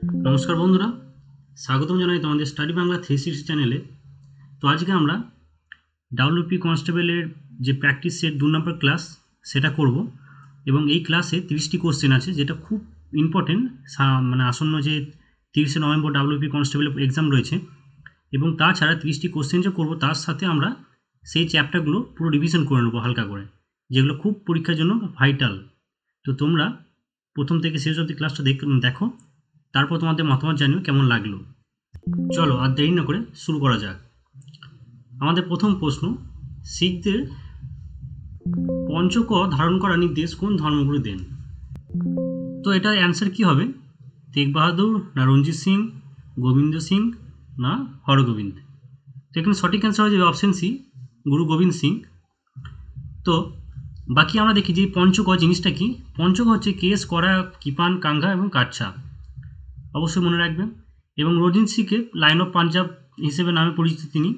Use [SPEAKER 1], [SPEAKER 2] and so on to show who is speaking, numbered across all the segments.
[SPEAKER 1] নমস্কার বন্ধুরা, স্বাগতম জানাই তোমাদের স্টাডি বাংলা থ্রি সিক্সটি চ্যানেলে। তো আজকে আমরা ডাব্লিউপি কনস্টেবলের যে প্র্যাকটিস সেট দু নম্বর ক্লাস, সেটা করব। এবং এই ক্লাসে তিরিশটি কোশ্চেন আছে, যেটা খুব ইম্পর্টেন্ট মানে আসন্ন যে তিরিশে নভেম্বর ডাব্লিউপি কনস্টেবল এক্সাম রয়েছে। এবং তাছাড়া তিরিশটি কোশ্চেন যে করব, তার সাথে আমরা সেই চ্যাপ্টারগুলো পুরো রিভিশন করে নেব হালকা করে, যেগুলো খুব পরীক্ষার জন্য ভাইটাল তো তোমরা প্রথম থেকে শেষ অবধি ক্লাসটা দেখো। তারপর তোমাদের মতামত জানিও, কেমন লাগল? চলো আর দেরি না করে শুরু করা যাক। আমাদের প্রথম প্রশ্ন, শিখদের পঞ্চক ধারণ করার নির্দেশ কোন ধর্মগুরু দেন? তো এটার অ্যান্সার কি হবে? তেগ বাহাদুর না রঞ্জিত সিং, গোবিন্দ সিং না হরগোবিন্দ? তো এখানে সঠিক অ্যান্সার হয়ে যাবে অপশন সি গুরু গোবিন্দ সিং। তো বাকি আমরা দেখি যে পঞ্চক জিনিসটা কি? পঞ্চক হচ্ছে কেস করা কিপান, কাঙ্ঘা এবং কাচ্ছা অবশ্যই মনে রাখবেন। এবং রঞ্জিত সিংকে লাইন অফ পাঞ্জাব হিসেবে নামে পরিচিত তিনি।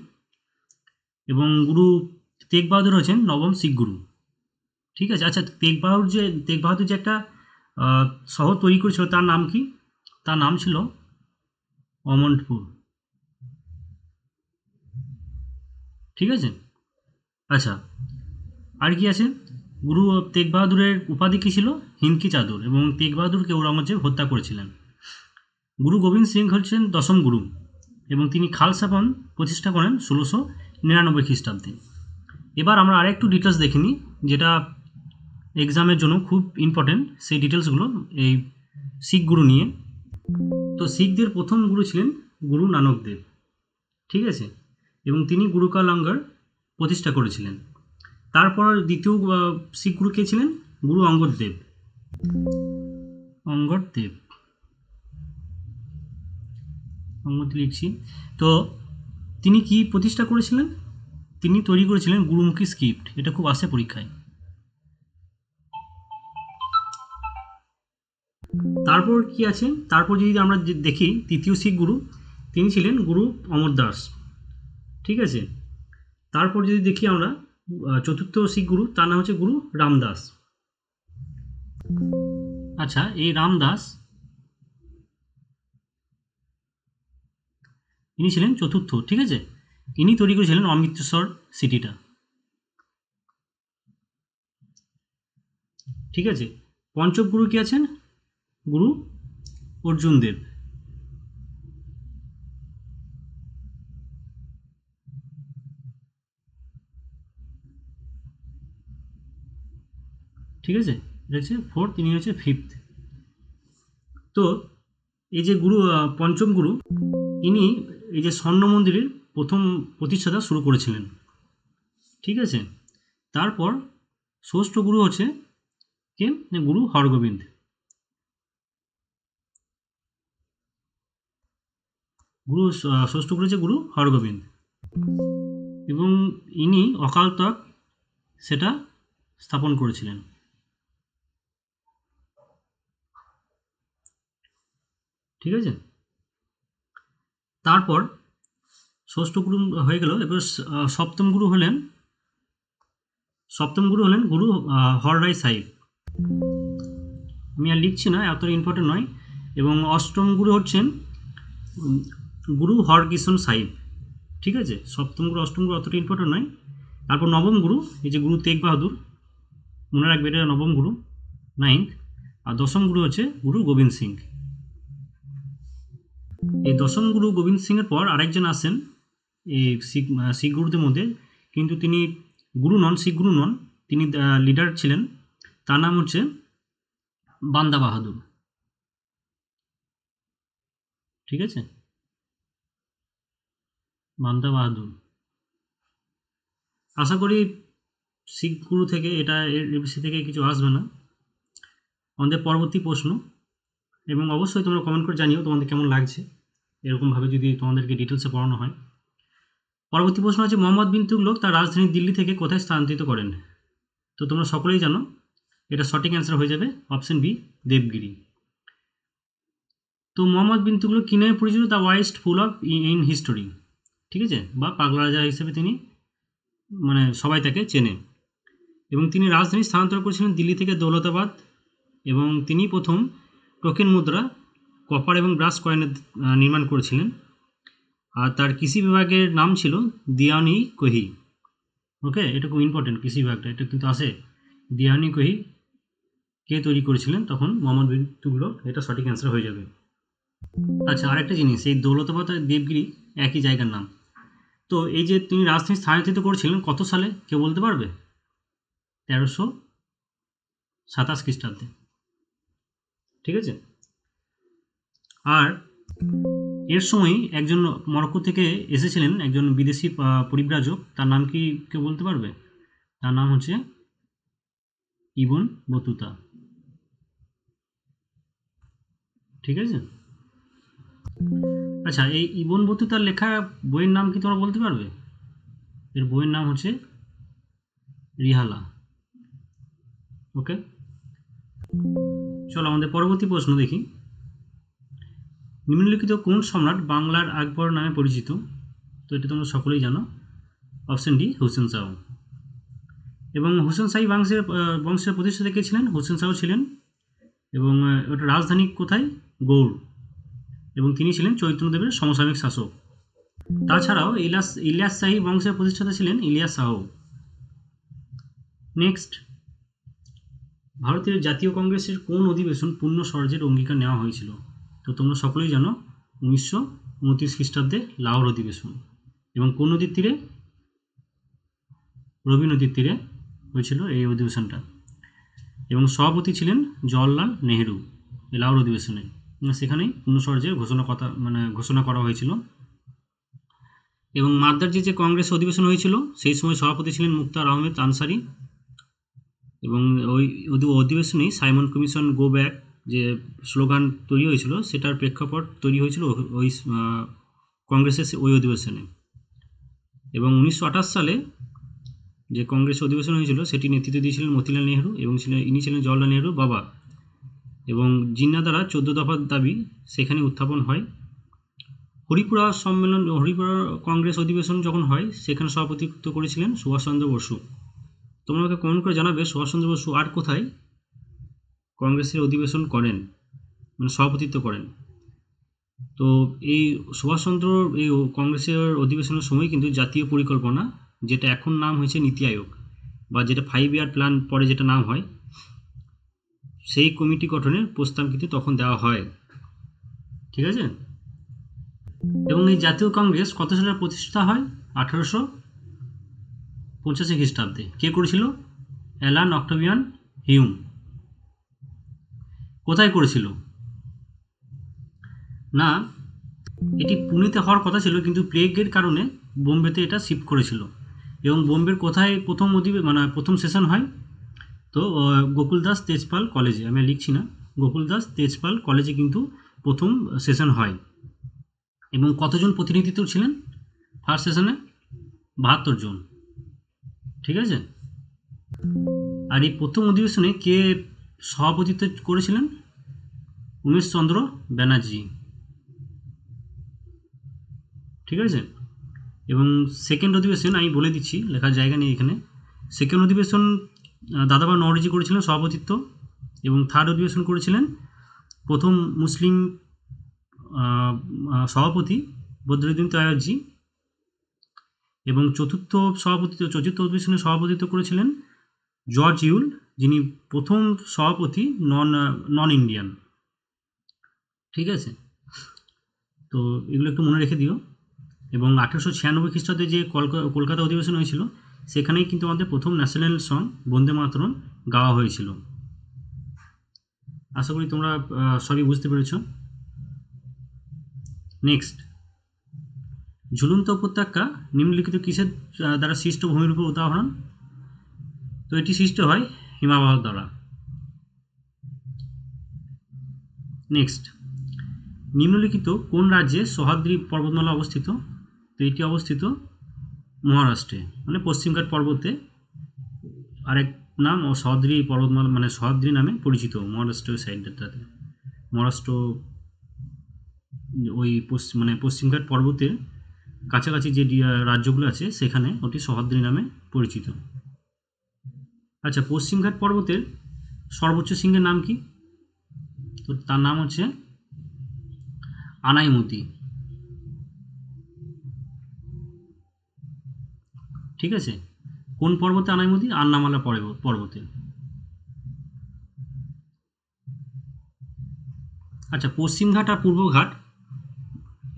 [SPEAKER 1] এবং গুরু তেগ বাহাদুর হচ্ছেন নবম শিখ গুরু। ঠিক আছে? আচ্ছা তেগ বাহাদুর যে, তেগ বাহাদুর যে একটা শহর তৈরি করেছিল, তার নাম কি? তার নাম ছিল অমন্টপুর ঠিক আছে? আচ্ছা আর কি আছে? গুরু তেগ বাহাদুরের উপাধি কী ছিল? হিমকি চাদর। এবং তেগ বাহাদুরকে ঔরঙ্গজেব হত্যা করেছিলেন। গুরু গোবিন্দ সিং হচ্ছেন দশম গুরু এবং তিনি খালসাপন প্রতিষ্ঠা করেন ষোলোশো নিরানব্বই খ্রিস্টাব্দে। এবার আমরা আরেকটু ডিটেলস দেখে নিই, যেটা এক্সামের জন্য খুব ইম্পর্টেন্ট সেই ডিটেলসগুলো এই শিখ গুরু নিয়ে। তো শিখদের প্রথম গুরু ছিলেন গুরু নানক দেব, ঠিক আছে? এবং তিনি গুরু কা লঙ্গর প্রতিষ্ঠা করেছিলেন। তারপর দ্বিতীয় শিখ গুরু কে ছিলেন? গুরু অঙ্গদ দেব। অঙ্গদ দেব। অঙ্গদ লিখছি। তো তিনি কি প্রতিষ্ঠা করেছিলেন? তিনি তৈরি করেছিলেন গুরুমুখী স্ক্রিপ্ট। এটা খুব আসে পরীক্ষায়। তারপর কি আছে? তারপর যদি আমরা দেখি, তৃতীয় শিখ গুরু, তিনি ছিলেন গুরু অমর দাস। ঠিক আছে? তারপর যদি দেখি আমরা চতুর্থ শিখ গুরু, তার নাম হচ্ছে গুরু রামদাস। আচ্ছা এই রামদাস ইনি ছিলেন চতুর্থ, ঠিক আছে? ইনি তৈরি করেছিলেন অমৃতসর সিটিটা। ঠিক আছে? পঞ্চম গুরু কি আছেন? গুরু অর্জুন দেব। ঠিক আছে? হচ্ছে ফোর্থ ইনি হচ্ছে ফিফথ তো, এই যে গুরু পঞ্চম গুরু, ইনি এই যে স্বর্ণ মন্দিরের প্রথম প্রতিষ্ঠাতা শুরু করেছিলেন। ঠিক আছে? তারপর ষষ্ঠ গুরু হচ্ছে কে? গুরু হরগোবিন্দ। গুরু ষষ্ঠ গুরু হচ্ছে গুরু হরগোবিন্দ। এবং ইনি অকাল তক সেটা স্থাপন করেছিলেন। ঠিক আছে? তারপর ষষ্ঠ গুরু হয়ে গেল। এবার সপ্তম গুরু হলেন, সপ্তম গুরু হলেন গুরু হররাই সাহিব আমি আর লিখছি না, এতটা ইম্পর্টেন্ট নয়। এবং অষ্টম গুরু হচ্ছেন গুরু হরকিষণ সাহিব ঠিক আছে? সপ্তম গুরু, অষ্টম গুরু অতটা ইম্পর্টেন্ট নয়। তারপর নবম গুরু, এই যে গুরু তেগ বাহাদুর, মনে রাখবে এটা নবম গুরু নাইন্থ আর দশম গুরু হচ্ছে গুরু গোবিন্দ সিং। এই দশম গুরু গোবিন্দ সিংয়ের পর আরেকজন আসেন এই শিখ শিখ গুরুদের মধ্যে। কিন্তু তিনি গুরু নন, শিখ গুরু নন, তিনি লিডার ছিলেন। তার নাম হচ্ছে বান্দা বাহাদুর। ঠিক আছে? বান্দা বাহাদুর। আশা করি শিখ গুরু থেকে এটা, এর বেশি থেকে কিছু আসবে না। আমাদের পরবর্তী প্রশ্ন, এবং অবশ্যই তোমরা কমেন্ট করে জানিও তোমাদের কেমন লাগছে। এরকমভাবে যদি তোমাদেরকে ডিটেলসে পড়ানো হয়। পরবর্তী প্রশ্ন হচ্ছে, মোহাম্মদ বিন তুগলক তার রাজধানী দিল্লি থেকে কোথায় স্থানান্তরিত করেন? তো তোমরা সকলেই জানো, এটা সঠিক অ্যান্সার হয়ে যাবে অপশন বি দেবগিরি। তো মোহাম্মদ বিন তুগলক কি নামে পরিচিত? The wisest fool of in history ঠিক আছে? বা পাগলা রাজা হিসেবে তিনি মানে সবাই তাকে চেনে। এবং তিনি রাজধানী স্থানান্তর করেছিলেন দিল্লি থেকে দৌলতাবাদ এবং তিনি প্রথম টোকেন মুদ্রা কপার এবং ব্রাশ কয়েন নির্মাণ করেছিলেন। আর তার কৃষি বিভাগের নাম ছিল দিয়ানি কহি। ওকে এটা খুব ইম্পর্টেন্ট কৃষি বিভাগটা। এটা কিন্তু আসে দিয়ানি কহি কে তৈরি করেছিলেন? তখন মোহাম্মদ বিন তুগলক। এটা সঠিক অ্যান্সার হয়ে যাবে। আচ্ছা আরেকটা জিনিস। এই দৌলতাবাদ দেবগিরি একই জায়গার নাম। তো এই যে তিনি রাজধানী স্থানান্তরিত করেছিলেন কত সালে? কেউ বলতে পারবে? তেরোশো সাতাশ খ্রিস্টাব্দে। ঠিক আছে? আর এর সময় একজন মরক্কো থেকে এসেছিলেন একজন বিদেশি পরিব্রাজক। তার নাম কি কেউ বলতে পারবে? তার নাম হচ্ছে ইবন বতুতা। ঠিক আছে? আচ্ছা এই ইবন বতুতার লেখা বইয়ের নাম কি তোমরা বলতে পারবে? এর বইয়ের নাম হচ্ছে রিহালা। ওকে? চলো, আমাদের পরবর্তী প্রশ্ন দেখি। নিম্নলিখিত কোন সম্রাট বাংলার আকবর নামে পরিচিত? তো এটা তোমরা সকলেই জানো। অপশন ডি, হুসেন শাহ এবং হুসেন শাহী বংশের বংশের প্রতিষ্ঠাতা কে ছিলেন? হুসেন শাহ ছিলেন এবং ওটা রাজধানী কোথায়? গৌড়। এবং তিনি ছিলেন চৈতন্যদেবের সমসাময়িক শাসক। তাছাড়াও ইলাস, ইলিয়াস শাহী বংশের প্রতিষ্ঠাতা ছিলেন ইলিয়াস শাহ নেক্সট। ভারতের জাতীয় কংগ্রেসের কোন অধিবেশন পূর্ণ স্বর্জের অঙ্গীকার নেওয়া হয়েছিল? তো তোমরা সকলেই জানো উনিশশো উনত্রিশ খ্রিস্টাব্দে লাহোর অধিবেশন এবং কোন নদীর তীরে? রবি নদীর তীরে হয়েছিল এই অধিবেশনটা। এবং সভাপতি ছিলেন জওয়াহরলাল নেহেরু এই লাহোর অধিবেশনে। সেখানেই পূর্ণস্বর্যের ঘোষণা কথা মানে ঘোষণা করা হয়েছিল। এবং মাদ্রাজে যে কংগ্রেস অধিবেশন হয়েছিল, সেই সময় সভাপতি ছিলেন মুক্তার আহমেদ আনসারি। এবং ওই অধিবেশনেই সাইমন কমিশন গো ব্যাক যে স্লোগান তৈরি হয়েছিল, সেটার প্রেক্ষাপট তৈরি হয়েছিল ওই- কংগ্রেসের ওই অধিবেশনে। এবং উনিশশো আঠাশ সালে যে কংগ্রেস অধিবেশন হয়েছিল, সেটি নেতৃত্ব দিয়েছিলেন মতিলাল নেহরু এবং ছিলেন, ইনি ছিলেন জওয়াহরলাল নেহরুর বাবা। এবং জিন্না দ্বারা চোদ্দ দফার দাবি সেখানে উত্থাপন হয়। হরিপুরা সম্মেলন, হরিপুরা কংগ্রেস অধিবেশন যখন হয়, সেখানে সভাপতিত্ব করেছিলেন সুভাষচন্দ্র বসু। তোমরা কমেন্ট করে জানাবে সুভাষচন্দ্র বসু আর কোথায়? কংগ্রেসের অধিবেশন করেন মানে সভাপতিত্ব করেন। তো এই সুভাষচন্দ্র, এই কংগ্রেসের অধিবেশনের সময় কিন্তু জাতীয় পরিকল্পনা, যেটা এখন নাম হয়েছে নীতি আয়োগ, বা যেটা ফাইভ ইয়ার প্ল্যান পরে যেটা নাম হয়, সেই কমিটি গঠনের প্রস্তাব কিন্তু তখন দেওয়া হয়। ঠিক আছে? এবং এই জাতীয় কংগ্রেস কত সালে প্রতিষ্ঠা হয়? আঠারোশো পঁচাশি খ্রিস্টাব্দে। কে করেছিল? Allan Octavian Hume. কোথায় করেছিল? না, এটি পুনেতে হওয়ার কথা ছিল, কিন্তু প্লেগের কারণে বোম্বেতে এটা শিফট করেছিল। এবং বোম্বের কোথায় প্রথম অধিবে মানে প্রথম সেশন হয়? তো গোকুল দাস তেজপাল কলেজে, আমি লিখছি না। গোকুল দাস তেজপাল কলেজে কিন্তু প্রথম সেশন হয়। এবং কতজন প্রতিনিধিত্ব ছিলেন? ফার্স্ট সেশনে বাহাত্তর জন। ঠিক আছে? আর এই প্রথম অধিবেশনে কে সভাপতিত্ব করেছিলেন উমেশচন্দ্র ব্যানার্জি। ঠিক আছে? এবং সেকেন্ড অধিবেশন আমি বলে দিচ্ছি, লেখার জায়গা নেই এখানে। সেকেন্ড অধিবেশন দাদাবা নওরজি করেছিলেন সভাপতিত্ব এবং থার্ড অধিবেশন করেছিলেন প্রথম মুসলিম সভাপতি বদরুদ্দিন তয়াজি এবং চতুর্থ সভাপতিত্ব চতুর্থ অধিবেশনে সভাপতিত্ব করেছিলেন জর্জ ইউল যিনি প্রথম সভাপতি নন নন ইন্ডিয়ান। ঠিক আছে? তো এগুলো একটু মনে রেখে দিও। এবং আঠেরোশো ছিয়ানব্বই খ্রিস্টাব্দে যে কলকা- কলকাতা অধিবেশন হয়েছিল, সেখানেই কিন্তু আমাদের প্রথম ন্যাশনাল সং বন্দে মাতরম গাওয়া হয়েছিল। আশা করি তোমরা সবই বুঝতে পেরেছ। নেক্সট ঝুলন্ত উপত্যকা নিম্নলিখিত কিসের দ্বারা সৃষ্ট ভূমির উপর উদাহরণ? তো এটি সৃষ্ট হয় হিমাবহ দ্বারা। নেক্সট নিম্নলিখিত কোন রাজ্যে সহ্যাদ্রি পর্বতমালা অবস্থিত? তো এটি অবস্থিত মহারাষ্ট্রে মানে পশ্চিমঘাট পর্বতে। আরেক নাম ও সহ্যাদ্রি পর্বতমালা মানে সহ্যাদ্রি নামে পরিচিত মহারাষ্ট্র সাইডটাতে। মহারাষ্ট্র ওই পশ্চিম মানে পশ্চিমঘাট পর্বতের কাছাকাছি যে রাজ্যগুলো আছে, সেখানে ওটি সহ্যাদ্রি নামে পরিচিত। আচ্ছা পশ্চিমঘাট পর্বতের সর্বোচ্চ সিংহের নাম কি? তো তার নাম হচ্ছে আনাইমতি। ঠিক আছে? কোন পর্বতে আনাইমতি? আন্নামালা পর্ব- পর্বতে। আচ্ছা পশ্চিমঘাট আর পূর্বঘাট,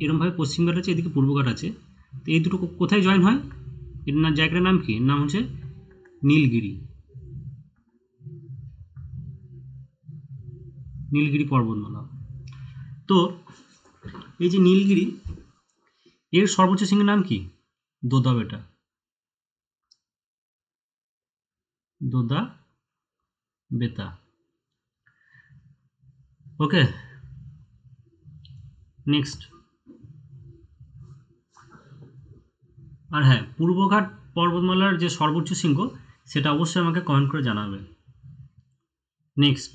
[SPEAKER 1] এরমভাবে পশ্চিমঘাট আছে, এদিকে পূর্বঘাট আছে। তো এই দুটো কোথায় জয়েন হয়? এর না জায়গাটার নাম কি? নাম হচ্ছে নীলগিরি। নীলগিরি পর্বতমালা তো এই যে নীলগিরি, এর সর্বোচ্চ শৃঙ্গের নাম কি? দোদা বেটা। দোদা বেতা ওকে, নেক্সট। আর হ্যাঁ পূর্বঘাট পর্বতমালার যে সর্বোচ্চ শৃঙ্গ সেটা অবশ্যই আমাকে কমেন্ট করে জানাবে। নেক্সট।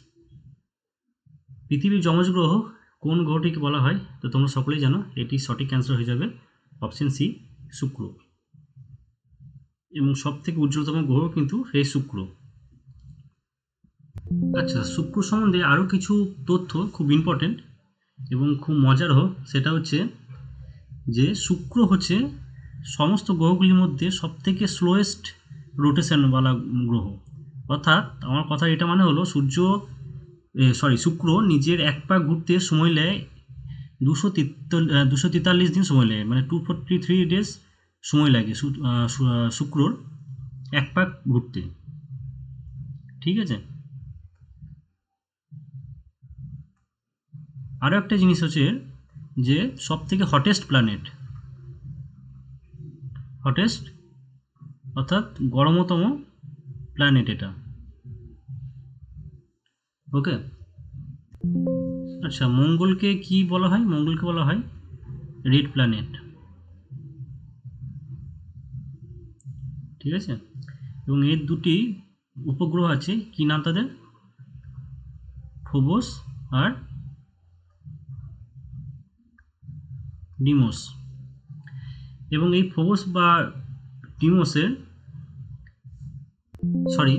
[SPEAKER 1] পৃথিবীর যমজ গ্রহ কোন গ্রহটিকে বলা হয়, তো তোমরা সকলেই জানো এটি সঠিক অ্যান্সার হয়ে যাবে অপশন সি শুক্র। এবং সব থেকে উজ্জ্বলতম গ্রহ কিন্তু এই শুক্র। আচ্ছা শুক্র সম্বন্ধে আরও কিছু তথ্য খুব ইম্পর্টেন্ট এবং খুব মজার হোক, সেটা হচ্ছে যে শুক্র হচ্ছে সমস্ত গ্রহগুলির মধ্যে সবথেকে স্লোয়েস্ট রোটেশনওয়ালা গ্রহ। অর্থাৎ, আমার কথা এটা মানে হলো সূর্য সরি শুক্র নিজের এক পা ঘুরতে সময় নেয় দুশো দুশো তেতাল্লিশ দিন সময় নেয় মানে টু ফোরটি থ্রি ডেজ সময় লাগে শুক্রর এক পাক ঘুরতে। ঠিক আছে? আরও একটা জিনিস হচ্ছে যে সব থেকে হটেস্ট প্ল্যানেট হটেস্ট অর্থাৎ গরমতম প্ল্যানেট এটা। ওকে। আচ্ছা মঙ্গলকে কি বলা হয়? মঙ্গলকে বলা হয় রেড প্ল্যানেট। ঠিক আছে? এবং এর দুটি উপগ্রহ আছে, কি নাম তাদের? ফোবস আর ডিমোস। এবং এই ফোবস বা ডিমোসের, সরি,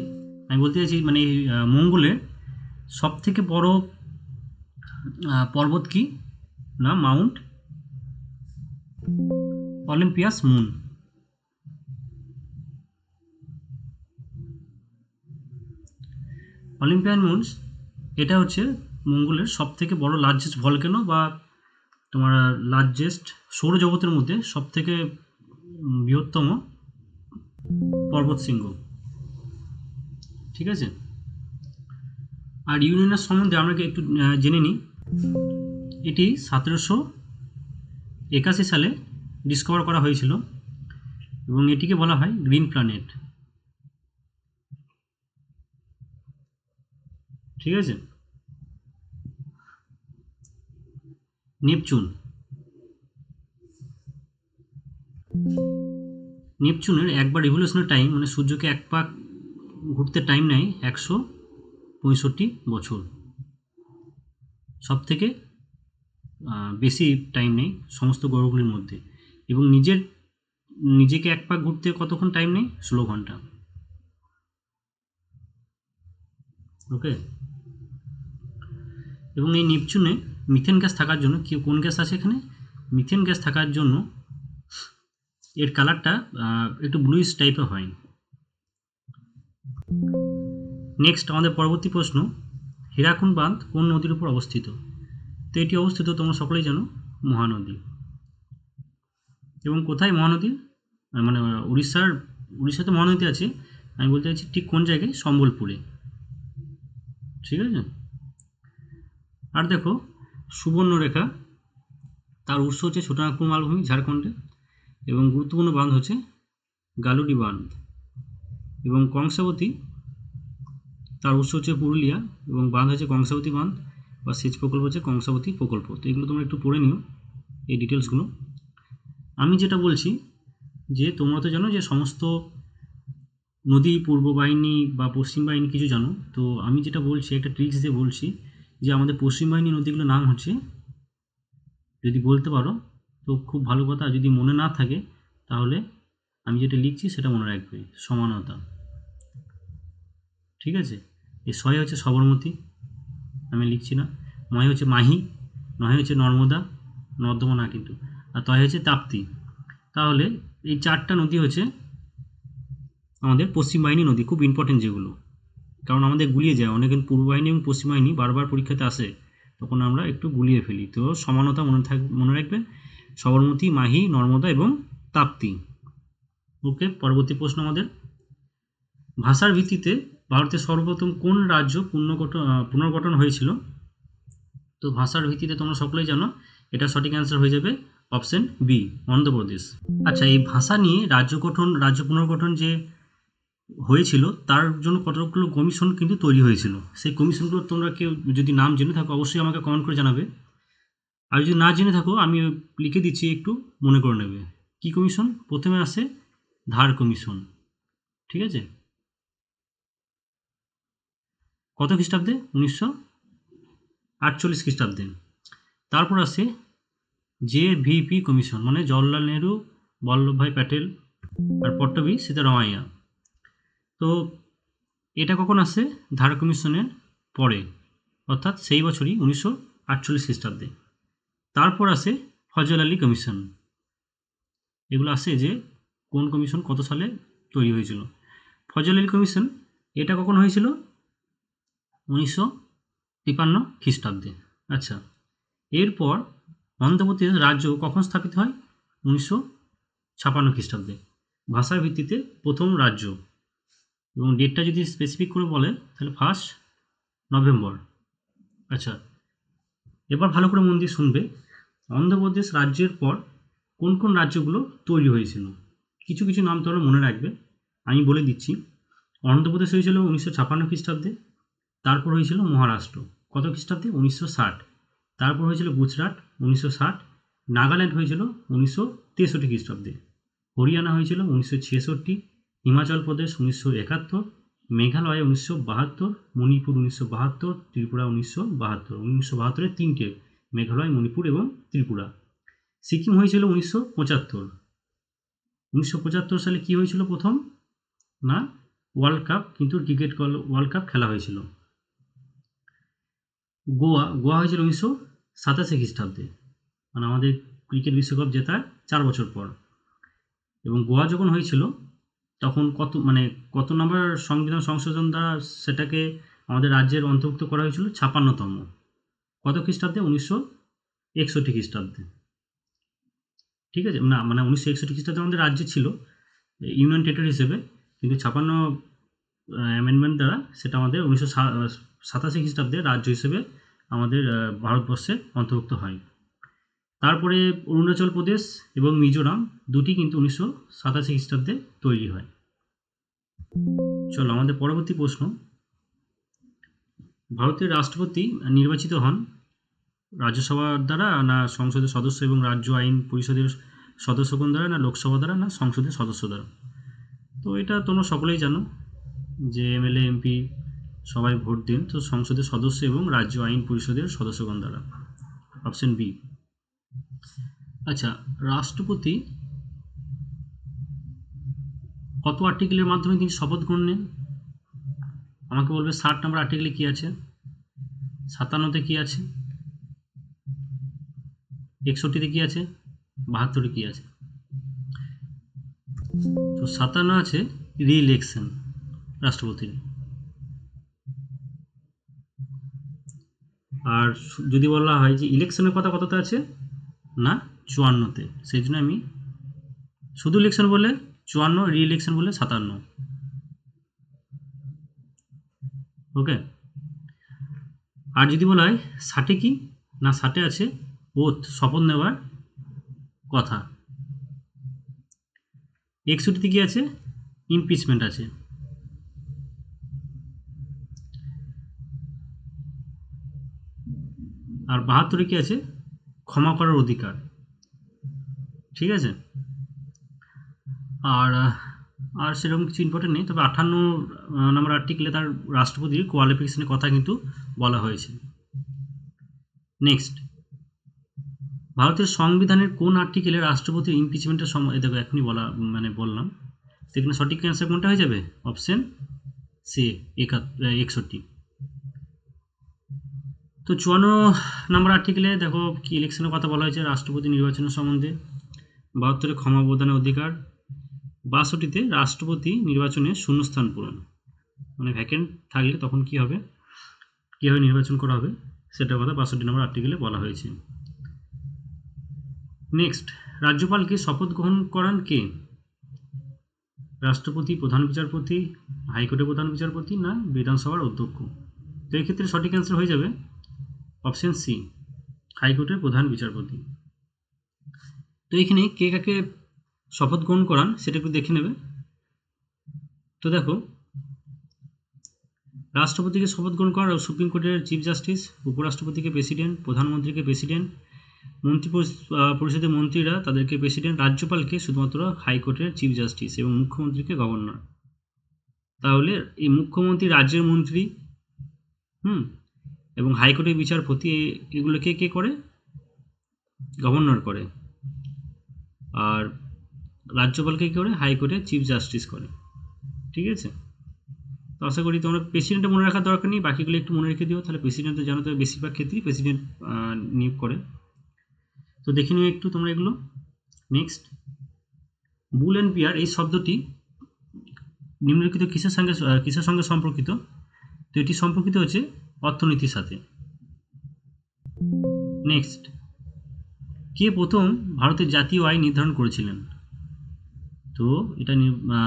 [SPEAKER 1] আমি বলতে চাইছি মানে এই মঙ্গলের সব থেকে বড় পর্বত কি? না, mount? Olympus mons. Olympian mons, এটা হচ্ছে মঙ্গলের সব থেকে বড় লার্জেস্ট ভলকেনো বা তোমার লার্জেস্ট সৌরজগতের মধ্যে সব থেকে বৃহত্তম পর্বত শৃঙ্গ ঠিক আছে? আর ইউরেনাস সম্বন্ধে আমরা একটু জেনে নিই। এটি সতেরোশো একাশি সালে ডিসকভার করা হয়েছিল এবং এটিকে বলা হয় গ্রিন প্ল্যানেট ঠিক আছে? নেপচুন। নেপচুনের একবার রিভলিউশনের টাইম মানে সূর্যকে এক পাক ঘুরতে টাইম নেয় একশো পঁয়ষট্টি বছর। সব থেকে বেশি টাইম নেই সমস্ত গ্রহগুলির মধ্যে। এবং নিজের, নিজেকে এক পাক ঘুরতে কতক্ষণ টাইম নেই? ষোলো ঘণ্টা। ওকে এবং এই নিপচুনে মিথেন গ্যাস থাকার জন্য, কি, কোন গ্যাস আছে এখানে? মিথেন গ্যাস থাকার জন্য এর কালারটা একটু ব্লুইশ টাইপের হয়। নেক্সট আমাদের পরবর্তী প্রশ্ন হীরাকুন্ড বাঁধ কোন নদীর উপর অবস্থিত? তো এটি অবস্থিত, তোমরা সকলেই জানো, মহানদী। এবং কোথায় মহানদী? মানে উড়িষ্যার উড়িষ্যাতে মহানদী আছে। আমি বলতে চাইছি ঠিক কোন জায়গায়? সম্বলপুরে। ঠিক আছে? আর দেখো, সুবর্ণরেখা, তার উৎস হচ্ছে ছোটনাগপুর মালভূমি, ঝাড়খণ্ডে। এবং গুরুত্বপূর্ণ বাঁধ হচ্ছে গালুডি বাঁধ। এবং কংসাবতী তার উৎস হচ্ছে পুরুলিয়া এবং বাঁধ হচ্ছে কংসাবতী বাঁধ বা সেচ প্রকল্প হচ্ছে কংসাবতী প্রকল্প। তো এগুলো তোমরা একটু পড়ে নিও, এই ডিটেলসগুলো আমি যেটা বলছি যে তোমরা তো জানো যে সমস্ত নদী পূর্ব বাহিনী বা পশ্চিম বাহিনী কিছু জানো, তো আমি যেটা বলছি, একটা ট্রিক্স দিয়ে বলছি যে আমাদের পশ্চিম বাহিনী নদীগুলোর নাম হচ্ছে, যদি বলতে পারো, তো খুব ভালো কথা, যদি মনে না থাকে, তাহলে আমি যেটা লিখছি সেটা মনে রাখবে, সমানতা। ঠিক আছে? এই ছয় হচ্ছে সবরমতী, আমি লিখছি না। নয় হচ্ছে মাহি, নয় হচ্ছে নর্মদা, নর্দমা না কিন্তু। আর তয় হচ্ছে তাপ্তি। তাহলে এই চারটা নদী হচ্ছে আমাদের পশ্চিম বাহিনী নদী, খুব ইম্পর্টেন্ট যেগুলো। কারণ আমাদের গুলিয়ে যায়। অনেক পূর্ব বাহিনী এবং পশ্চিম বাহিনী বারবার পরীক্ষাতে আসে, তখন আমরা একটু গুলিয়ে ফেলি। তো সমানতা মনে থাক, মনে রাখবেন সবরমতী, মাহি, নর্মদা এবং তাপ্তি। ওকে, পরবর্তী প্রশ্ন আমাদের। ভাষার ভিত্তিতে ভারতের সর্বপ্রথম কোন রাজ্য পুনর্গঠন পুনর্গঠন হয়েছিল? তো ভাষার ভিত্তিতে তোমরা সকলেই জানো, এটা সঠিক অ্যান্সার হয়ে যাবে অপশন বি অন্ধ্রপ্রদেশ। আচ্ছা এই ভাষা নিয়ে রাজ্য গঠন, রাজ্য পুনর্গঠন যে হয়েছিল, তার জন্য কতগুলো কমিশন কিন্তু তৈরি হয়েছিল? সেই কমিশনগুলো তোমরা কেউ যদি নাম জেনে থাকো, অবশ্যই আমাকে কমেন্ট করে জানাবে। আর যদি না জেনে থাকো, আমি লিখে দিচ্ছি একটু, মনে করে নেবে। কি কমিশন প্রথমে আসে ধার কমিশন ঠিক আছে? কত খ্রিস্টাব্দে? উনিশশো আটচল্লিশ খ্রিস্টাব্দে। তারপর আসে জে ভিপি কমিশন মানে জওয়াহরলাল নেহরু বল্লভভাই প্যাটেল আর পট্টবী সীতারামাইয়া। তো এটা কখন আসে? ধারা কমিশনের পরে, অর্থাৎ সেই বছরই উনিশশো আটচল্লিশ খ্রিস্টাব্দে। তারপর আসে ফজল আলী কমিশন। এগুলো আসে যে কোন কমিশন কত সালে তৈরি হয়েছিল। ফজল আলী কমিশন, এটা কখন হয়েছিল? উনিশশো তিপান্ন খ্রিস্টাব্দে। আচ্ছা এরপর অন্ধ্রপ্রদেশ রাজ্য কখন স্থাপিত হয়? উনিশশো ছাপান্ন খ্রিস্টাব্দে। ভাষার ভিত্তিতে প্রথম রাজ্য। এবং ডেটটা যদি স্পেসিফিক করে বলে, তাহলে ফার্স্ট নভেম্বর। আচ্ছা এবার ভালো করে মন দিয়ে শুনবে, অন্ধ্রপ্রদেশ রাজ্যের পর কোন কোন রাজ্যগুলো তৈরি হয়েছিল? কিছু কিছু নাম তোমরা মনে রাখবে। আমি বলে দিচ্ছি। অন্ধ্রপ্রদেশ হয়েছিল উনিশশো ছাপান্ন খ্রিস্টাব্দে তারপর হয়েছিল মহারাষ্ট্র। কত খ্রিস্টাব্দে? উনিশশো ষাট। তারপর হয়েছিল গুজরাট, উনিশশো ষাট। নাগাল্যান্ড হয়েছিল উনিশশো তেষট্টি খ্রিস্টাব্দে। হরিয়ানা হয়েছিল উনিশশো ছেষট্টি। হিমাচল প্রদেশ উনিশশো একাত্তর। মেঘালয় উনিশশো বাহাত্তর। মণিপুর উনিশশো বাহাত্তর। ত্রিপুরা উনিশশো বাহাত্তর। উনিশশো বাহাত্তরের তিনটে মেঘালয়, মণিপুর এবং ত্রিপুরা। সিকিম হয়েছিল উনিশশো পঁচাত্তর। উনিশশো পঁচাত্তর সালে কী হয়েছিল প্রথম? না, ওয়ার্ল্ড কাপ। কিন্তু ক্রিকেট ওয়ার্ল্ড কাপ খেলা হয়েছিল। গোয়া গোয়া হয়েছিল উনিশশো সাতাশি খ্রিস্টাব্দে। মানে আমাদের ক্রিকেট বিশ্বকাপ জেতার চার বছর পর। এবং গোয়া যখন হয়েছিল, তখন কত মানে কত নম্বর সংবিধান সংশোধন দ্বারা সেটাকে আমাদের রাজ্যের অন্তর্ভুক্ত করা হয়েছিল? ছাপান্নতম কত খ্রিস্টাব্দে? উনিশশো একষট্টি খ্রিস্টাব্দে। ঠিক আছে? না মানে উনিশশো একষট্টি খ্রিস্টাব্দে আমাদের রাজ্য ছিল, ইউনিয়ন টেরিটরি হিসেবে। কিন্তু ছাপান্ন অ্যামেন্ডমেন্ট দ্বারা সেটা আমাদের উনিশশো সাতাশি খ্রিস্টাব্দে রাজ্য হিসেবে আমাদের ভারতবর্ষে অন্তর্ভুক্ত হয়। তারপরে অরুণাচল প্রদেশ এবং মিজোরাম দুটি কিন্তু উনিশশো সাতাশি খ্রিস্টাব্দে তৈরি হয়। চলো আমাদের পরবর্তী প্রশ্ন। ভারতের রাষ্ট্রপতি নির্বাচিত হন রাজ্যসভার দ্বারা না সংসদের সদস্য এবং রাজ্য আইন পরিষদের সদস্যগণ দ্বারা না লোকসভা দ্বারা না সংসদের সদস্য দ্বারা? তো এটা তোমরা সকলেই জানো যে এমএলএ, এমপি সবাই ভোট দেন, তো সংসদের সদস্য এবং রাজ্য আইন পরিষদের সদস্যগণ দ্বারা অপশন বি আচ্ছা রাষ্ট্রপতি কত আর্টিকেলের মাধ্যমে তিনি শপথ গ্রহণ নেন? আমাকে বলবে, ষাট নম্বর আর্টিকেলে কি আছে? সাতান্নতে কি আছে? একষট্টিতে কি আছে? বাহাত্তরে কি আছে? তো সাতান্ন আছে রি ইলেকশন রাষ্ট্রপতির। আর যদি বলা হয় যে ইলেকশনের কথা কততে আছে? না, চুয়ান্নতে। সেই জন্য আমি শুধু ইলেকশন বলে চুয়ান্ন রি ইলেকশন বলে সাতান্ন। ওকে আর যদি বলা হয় ষাটে কি? না, ষাটে আছে ওথ শপথ নেওয়ার কথা। একষট্টিতে কি আছে? ইমপিচমেন্ট আছে। আর বাহাত্তরে কি আছে? ক্ষমা করার অধিকার। ঠিক আছে? আর আর সেরকম কিছু ইম্পর্টেন্ট নেই। তবে আঠান্ন নম্বর আর্টিকেলে তার রাষ্ট্রপতির কোয়ালিফিকেশনের কথা কিন্তু বলা হয়েছে। নেক্সট ভারতের সংবিধানের কোন আর্টিকেলে রাষ্ট্রপতির ইমপিচমেন্টের সময় দেখো, এখনই বলা মানে বললাম। সেখানে সঠিক অ্যান্সার কোনটা হয়ে যাবে? অপশন সি একাত্তর, একষট্টি। তো চুয়ান্ন নাম্বার আর্টিকেলে দেখো কি ইলেকশনের কথা বলা হয়েছে, রাষ্ট্রপতি নির্বাচনের সম্বন্ধে। বাহাত্তরে ক্ষমা প্রদানের অধিকার। বাষট্টিতে রাষ্ট্রপতি নির্বাচনে শূন্যস্থান পূরণ। মানে ভ্যাকেন্ট থাকলে তখন কি হবে? কীভাবে নির্বাচন করা হবে? সেটার কথা বাষট্টি নম্বর আর্টিকেলে বলা হয়েছে। নেক্সট রাজ্যপালকে শপথ গ্রহণ করান কে? রাষ্ট্রপতি, প্রধান বিচারপতি, হাইকোর্টের প্রধান বিচারপতি না, বিধানসভার অধ্যক্ষ? তো এই ক্ষেত্রে সঠিক অ্যান্সার হয়ে যাবে। অপশন সি, হাইকোর্টের প্রধান বিচারপতি। তো এখানে কে কাকে শপথ গ্রহণ করান সেটা একটু দেখে নেবে। তো দেখো, রাষ্ট্রপতিকে শপথ গ্রহণ করার সুপ্রিম কোর্টের চিফ জাস্টিস, উপরাষ্ট্রপতিকে প্রেসিডেন্ট, প্রধানমন্ত্রীকে প্রেসিডেন্ট, মন্ত্রী পরিষ- পরিষদের মন্ত্রীরা তাদেরকে প্রেসিডেন্ট, রাজ্যপালকে শুধুমাত্র হাইকোর্টের চিফ জাস্টিস এবং মুখ্যমন্ত্রীকে গভর্নর। তাহলে এই মুখ্যমন্ত্রী, রাজ্যের মন্ত্রী, হুম এবং হাইকোর্টের বিচারপতি এ- এগুলোকে কে করে? গভর্নর করে। আর রাজ্যপালকে কি করে? হাইকোর্টের চিফ জাস্টিস করে। ঠিক আছে? তো আশা করি তোমরা প্রেসিডেন্টটা মনে রাখার দরকার নেই। বাকিগুলো একটু মনে রেখে দিও। তাহলে প্রেসিডেন্ট তো জানো তো বেশিরভাগ ক্ষেত্রেই প্রেসিডেন্ট নিয়োগ করে। তো দেখে নিও একটু তোমরা এগুলো। নেক্সট বুল অ্যান্ড পিয়ার, এই শব্দটি নিম্নলিখিত কিসের সঙ্গে কিসের সঙ্গে সম্পর্কিত? তো এটি সম্পর্কিত হচ্ছে অর্থনীতির সাথে। নেক্সট কে প্রথম ভারতের জাতীয় আয় নির্ধারণ করেছিলেন? তো এটা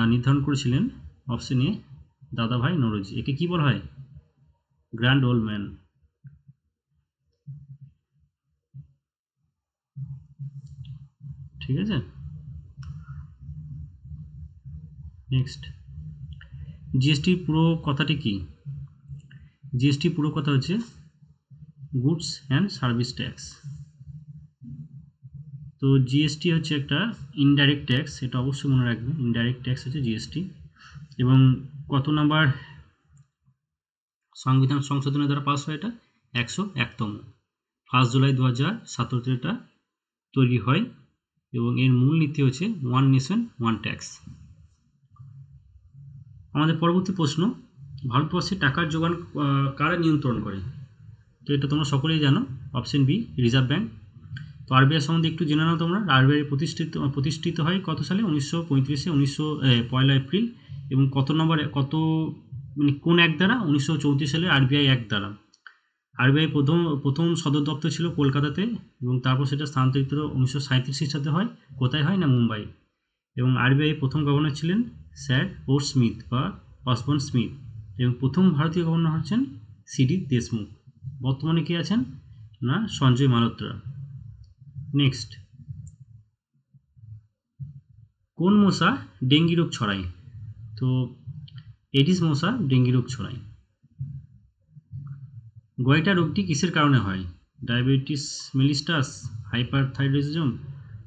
[SPEAKER 1] নির্ধারণ করেছিলেন অপশন এ দাদাভাই নরজি। একে কি বলা হয়? গ্র্যান্ড ওল্ড ম্যান ঠিক আছে? নেক্সট জিএসটির পুরো কথাটি কি? জিএসটি পুরো কথা হচ্ছে গুডস অ্যান্ড সার্ভিস ট্যাক্স তো জিএসটি হচ্ছে একটা ইনডাইরেক্ট ট্যাক্স এটা অবশ্যই মনে রাখবে ইনডাইরেক্ট ট্যাক্স হচ্ছে জিএসটি এবং কত নাম্বার সংবিধান সংশোধনের দ্বারা পাস হয় এটা? একশো একতম। ফার্স্ট জুলাই দু হাজার সতেরোতে এটা তৈরি হয় এবং এর মূল নীতি হচ্ছে ওয়ান নেশন ওয়ান ট্যাক্স আমাদের পরবর্তী প্রশ্ন ভারতবর্ষে টাকার যোগান কারা নিয়ন্ত্রণ করে? তো এটা তোমরা সকলেই জানো অপশন বি রিজার্ভ ব্যাঙ্ক তো আরবিআই সম্বন্ধে একটু জেনে নাও তোমরা। আরবিআই প্রতিষ্ঠিত প্রতিষ্ঠিত হয় কত সালে? উনিশশো পঁয়ত্রিশে, উনিশশো পয়লা এপ্রিল। এবং কত নম্বর, কত মানে কোন এক দ্বারা? উনিশশো চৌত্রিশ সালে আরবিআই এক দ্বারা। আরবিআই প্রথম প্রথম সদর দপ্তর ছিল কলকাতাতে। এবং তারপর সেটা স্থানান্তরিত উনিশশো সাঁত্রিশ খ্রিস্টাব্দে হয়। কোথায় হয় না? মুম্বাই। এবং আরবিআই প্রথম গভর্নর ছিলেন স্যার ও স্মিথ বা অসবন স্মিথ। এবং প্রথম ভারতীয় গভর্নর হচ্ছেন সিডি দেশমুখ। বর্তমানে কে আছেন? না, সঞ্জয় মালহোত্রা। নেক্সট। কোন মশা ডেঙ্গি রোগ ছড়ায়? তো, এডিস মশা ডেঙ্গি রোগ ছড়ায়। গয়টা রোগটি কিসের কারণে হয়? Diabetes, mellitus hyperthyroidism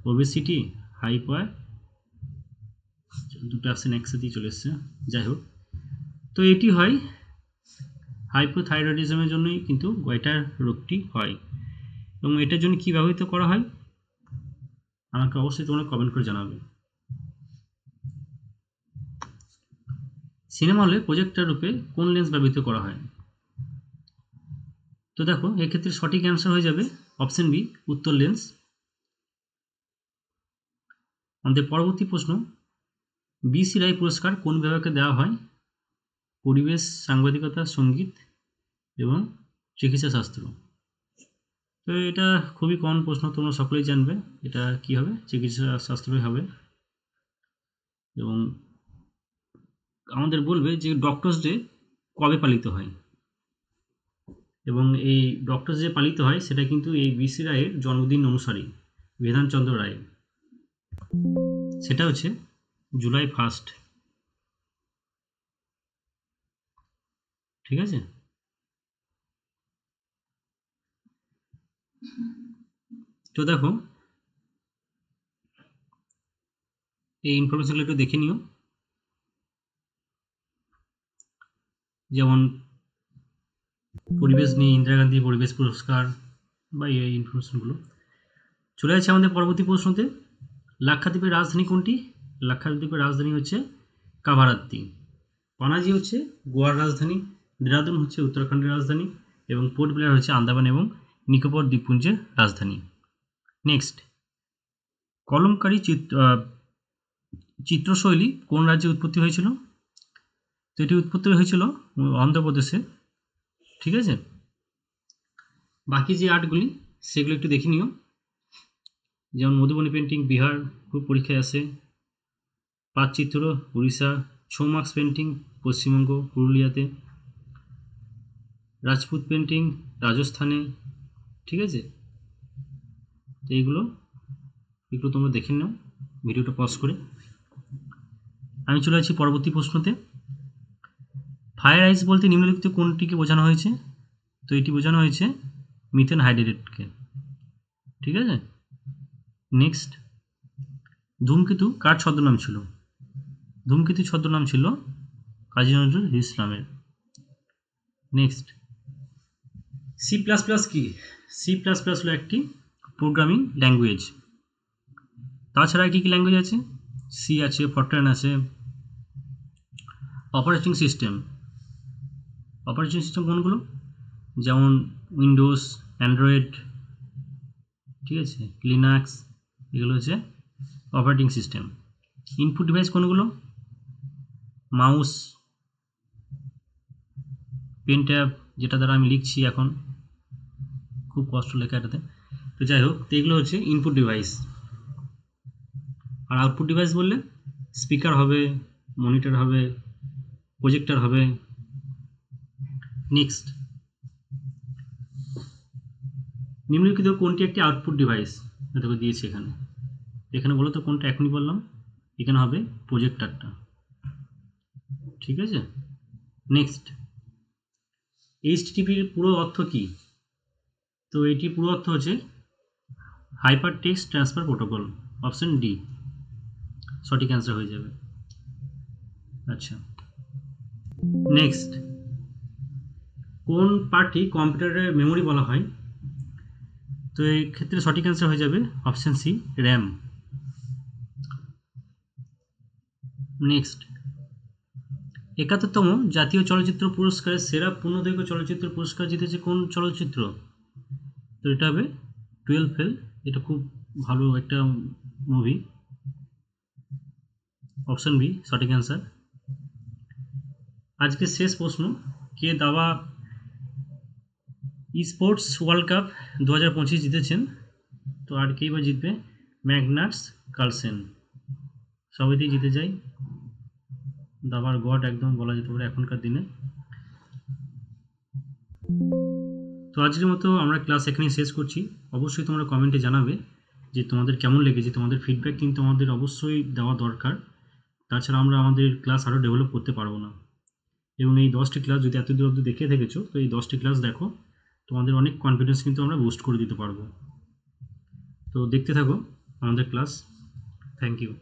[SPEAKER 1] obesity, hyper দুটো অপশন একসাথেই চলে এসছে। যাই হোক। তো এটি হয় হাইপোথাইরয়েডিজমের জন্যই কিন্তু গয়টার রোগটি হয়। এবং এটার জন্য কী ব্যবহৃত করা হয়? আমাকে অবশ্যই তোমরা কমেন্ট করে জানাবে। সিনেমা হলে প্রজেক্টর রূপে কোন লেন্স ব্যবহৃত করা হয়? তো দেখো, এক্ষেত্রে সঠিক অ্যান্সার হয়ে যাবে অপশন বি উত্তর লেন্স আমাদের পরবর্তী প্রশ্ন বিসি রায় পুরস্কার কোন বিভাগে দেওয়া হয়? পরিবেশ, সাংবাদিকতা, সংগীত এবং চিকিৎসা শাস্ত্র। তো এটা খুবই কমন প্রশ্ন, তোমরা সকলেই জানবে এটা কি হবে, চিকিৎসা শাস্ত্রই হবে। এবং আমাদের বলবে যে ডক্টরস ডে কবে পালিত হয়? এবং এই ডক্টরস ডে পালিত হয়, সেটা কিন্তু এই বিসি রায়ের জন্মদিন অনুসারী, বিধানচন্দ্র রায় সেটা হচ্ছে জুলাই ফার্স্ট ঠিক আছে? তো দেখো, এই ইনফরমেশনগুলো একটু দেখে নিও। যেমন পরিবেশ নিয়ে ইন্দিরা গান্ধী পরিবেশ পুরস্কার বা এই ইনফরমেশনগুলো চলে যাচ্ছে আমাদের পরবর্তী প্রশ্নতে। লাক্ষাদ্বীপের রাজধানী কোনটি? লাক্ষাদ্বীপের রাজধানী হচ্ছে কাভারাত্তি। পানাজি হচ্ছে গোয়ার রাজধানী। দেরাদুন হচ্ছে উত্তরাখণ্ডের রাজধানী এবং পোর্ট ব্লেয়ার হচ্ছে আন্দামান এবং নিকোবর দ্বীপপুঞ্জের রাজধানী। নেক্সট কলমকারী চিত্র চিত্রশৈলী কোন রাজ্যে উৎপত্তি হয়েছিল? তো এটি উৎপত্তি হয়েছিল অন্ধ্রপ্রদেশে, ঠিক আছে? বাকি যে আর্টগুলি, সেগুলো একটু দেখে নিও। যেমন মধুবনী পেন্টিং বিহার পরীক্ষায় আসে পাটচিত্র উড়িষ্যা, ছৌ মার্কস পেন্টিং পশ্চিমবঙ্গ, পুরুলিয়াতে। রাজপুত পেন্টিং রাজস্থানে, ঠিক আছে? তো এইগুলো একটু তোমরা দেখে নাও, ভিডিওটা পজ করে। আমি চলে যাচ্ছি পরবর্তী প্রশ্নতে। ফায়ার আইস বলতে নিম্নলিখিত কোনটিকে বোঝানো হয়েছে? তো এটি বোঝানো হয়েছে মিথেন হাইড্রেটকে ঠিক আছে? নেক্সট ধূমকেতু কার ছদ্মনাম ছিল? ধূমকেতু ছদ্মনাম ছিল কাজী নজরুল ইসলামের। নেক্সট সি প্লাস প্লাস কি? সি প্লাস প্লাস হলো একটি প্রোগ্রামিং ল্যাঙ্গুয়েজ তাছাড়া কী কী ল্যাঙ্গুয়েজ আছে? সি আছে ফরট্রান আছে। অপারেটিং সিস্টেম অপারেটিং সিস্টেম কোনগুলো? যেমন উইন্ডোজ অ্যান্ড্রয়েড ঠিক আছে? লিনাক্স এগুলো হচ্ছে অপারেটিং সিস্টেম ইনপুট ডিভাইস কোনগুলো? মাউস পেন ট্যাব যেটা দ্বারা আমি লিখছি এখন। খুব কষ্ট লেখা এটাতে। তো যাই হোক, তো এগুলো হচ্ছে ইনপুট ডিভাইস আর আউটপুট ডিভাইস বললে স্পিকার হবে মনিটর হবে প্রজেক্টর হবে। নেক্সট নিম্নলিখিত কোনটি একটি আউটপুট ডিভাইস তোকে দিয়েছি এখানে। এখানে বলো তো কোনটা এখনই বললাম। এখানে হবে প্রজেক্টারটা ঠিক আছে? নেক্সট এইচটিটিপির পুরো অর্থ কি? তো এটি পুরো অর্থ হচ্ছে hypertext transfer protocol option D সঠিক অ্যান্সার হয়ে যাবে। আচ্ছা। নেক্সট কোন পার্টি কম্পিউটারের মেমোরি বলা হয়? তো এই ক্ষেত্রে সঠিক অ্যান্সার হয়ে যাবে অপশন সি র্যাম নেক্সট একাত্তরতম জাতীয় চলচ্চিত্র পুরস্কারের সেরা পূর্ণদৈর্ঘ্য চলচ্চিত্র পুরস্কার জিতেছে কোন চলচ্চিত্র? তো এটা হবে টুয়েলভ ফেল এটা খুব ভালো একটা মুভি অপশন বি সঠিক অ্যান্সার আজকে শেষ প্রশ্ন, কে দাবা স্পোর্টস ওয়ার্ল্ড কাপ দু হাজার পঁচিশ জিতেছেন? তো আর কেই বা জিতবে? ম্যাগনাটস কার্লসেন সবাইতেই জিতে যায়। দাবার গড একদম বলা যেতে পারে এখনকার দিনে। তো আজকের মতো আমরা ক্লাস এখানেই শেষ করছি। অবশ্যই তোমরা কমেন্টে জানাবে যে তোমাদের কেমন লেগেছে, তোমাদের ফিডব্যাক কিন্তু আমাদের অবশ্যই দেওয়া দরকার। তাছাড়া আমরা আমাদের ক্লাস আরও ডেভেলপ করতে পারব না। এবং এই দশটি ক্লাস যদি এত দূর অব্দি দেখে থেকেছো, তো এই দশটি ক্লাস দেখো, তোমাদের অনেক কনফিডেন্স কিন্তু আমরা বুস্ট করে দিতে পারব। তো দেখতে থাকো আমাদের ক্লাস থ্যাংক ইউ